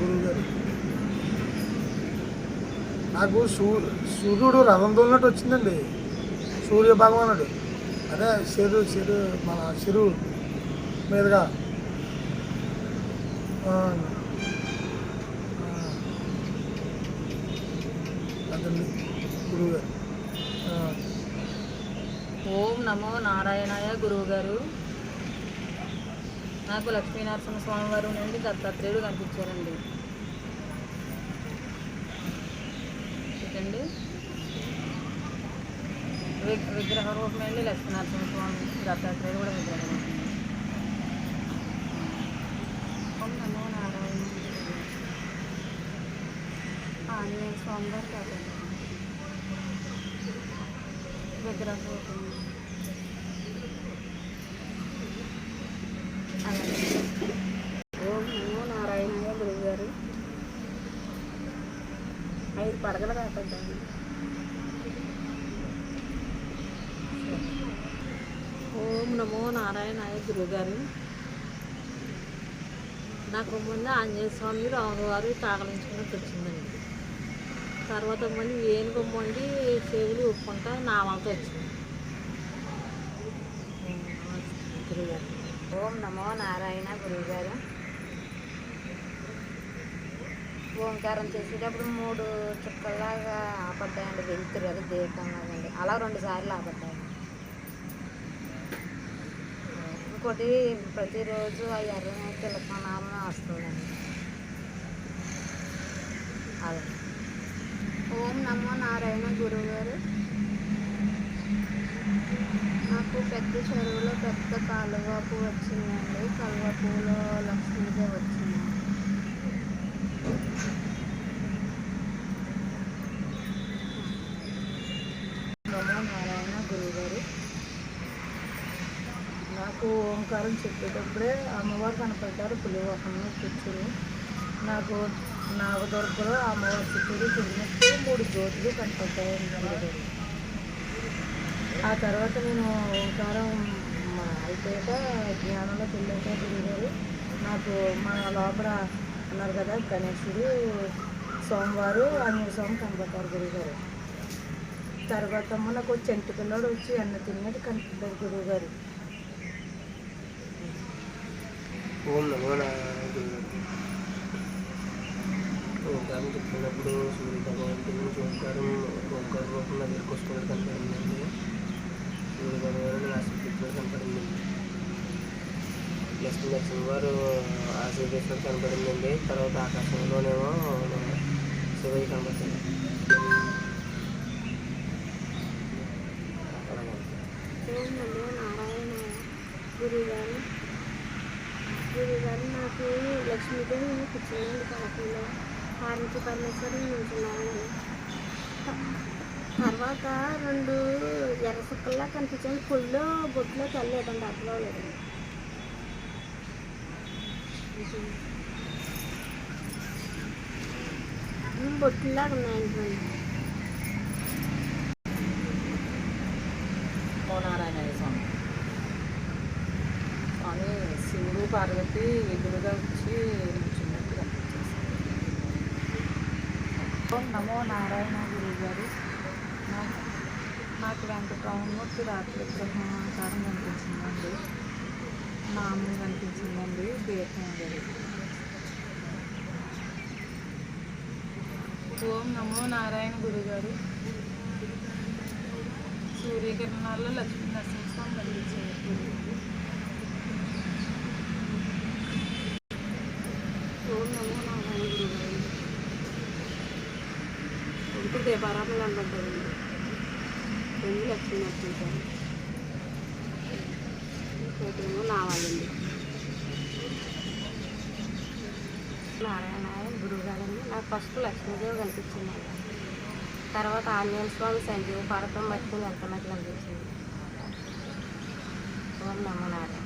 గురువు గారు. నాకు సూ సూర్యుడు రథం తోలినట్టు వచ్చిందండి. సూర్య భగవానుడు. అదే చెరు చెరు మన చెరువు మీదుగా. అదండి గురువు గారు. ఓం నమో నారాయణాయ గురువు గారు. నాకు లక్ష్మీనరసింహ స్వామివారి నుండి దత్తాత్రేయుడు కనిపించారండి. చూడండి వి- విగ్రహ రూపం అండి లక్ష్మీనరసింహ స్వామి దత్తాత్రేయుడు కూడా విగ్రహం. రూపం నమో నారాయణ. ఆంజనేయ స్వామి గారు విగ్రహ రూపం ఓం నమో నారాయణయ్య గురువు గారు ఐదు పడగలు కాపడ్డాను ఓం నమో నారాయణాయ గురువు గారు నాకు ముందు ఆంజనేయ స్వామి రాములవారు తాగలించుకున్నట్టు వచ్చిందండి. తర్వాత మళ్ళీ ఏనుగు మొండి చెవులు ఊపుకుంటా నామాలతో వచ్చింది. గురుగారు ఓం నమో నారాయణ గురువుగారు ఓంకారం చేసేటప్పుడు మూడు చుక్కల్లాగా ఆపడ్డాయండి వెళ్తురు అది దీపంలాగండి. అలా రెండు సార్లు ఆపడ్డాయి ఇంకోటి ప్రతిరోజు ఆ ఎర్రని తిలకనామం వస్తుందండి. అదే ఓం నమో నారాయణ గురువుగారు. నాకు పెద్ద చెరువులో పెద్ద కాలువ పువ్వు వచ్చిందండి. కాలువ పువ్వులో లక్ష్మీదేవి వచ్చింది నమో నారాయణ గురువుగారు. నాకు ఓంకారం చెప్పేటప్పుడే అమ్మవారు కనపడ్డారు పులివకంలో కూర్చుని. నాకు నాగదుర్గలో అమ్మవారి చుట్టూరు తిరిగినట్టు మూడు జ్యోతులు కనపడ్డాయి ఆ తర్వాత నేను ఓంకారం అయిపోయాక జ్ఞానంలోకి వెళ్ళాక గురుగారు నాకు మా లోపల అన్నారు కదా గణేశుడు సోమవారు అన్ని స్వామి కనపడ్డారు గురుగారు. తర్వాత మనకు చెంటు పిల్లడు వచ్చి అన్న తిన్నట్టు కనిపించారు గురువుగారు. ఓం నమో గురువు గారు ఓంకారం చెప్తున్నప్పుడు సూర్య భగవంతుడి నుంచి ఓంకారం ఓంకార రూపం నా దగ్గరకు వస్తున్నట్టు కనపడిందండి సూర్య భగవాను ఆశీర్వదించినట్టు కనపడిందండి లక్ష్మీ నరసింహ వారు ఆశీర్వదించినట్టు కనపడిందండి. తర్వాత ఆకాశంలోనేమో శివయ్య కనపడుతుంది అలాగే ఓం నమో నారాయణ గురుగారు. గురుగారు నాకు లక్ష్మీదేవి కూర్చున్నాను కాకుండా పార్వతి పరమేశ్వరం నించున్నాను తర్వాత రెండు ఎర్ర సుక్కల్లా కనిపించాను ఫుల్లు బొట్టులోకి వెళ్ళలేదండి అట్లా లేదు. బొట్టులాగా ఉన్నాయండి ఓ నారాయణ స్వామి స్వామి శివుడు పార్వతి ఎదురుగా వచ్చి నిల్చున్నట్టు కనిపించేసింది ఓం నమో నారాయణ గురువు గారు నాకు వెంకటరామమూర్తి రాత్రి విగ్రహం కనిపించిందండి. నామం కనిపించిందండి. దీపం గారు ఓం నమో నారాయణ గురుగారు. సూర్యకిరణాల్లో లక్ష్మీ నరసింహస్వామి కనిపించారు ఓం నమో నారాయణ గురుగారు ఇప్పుడు దీపారాపణ కనబడ్డారండి రెండు లక్ష్మీ నరసింహారు ఇంకోటేమో నావాలండి నారాయణ గురువు గారండి నాకు ఫస్ట్ లక్ష్మీదేవి కనిపించింది. తర్వాత ఆంజనేయ స్వామి సంజీవ పడతం పట్టుకుని వెళ్తున్నట్లు అనిపించింది ఓం నమ్మ నారాయణ.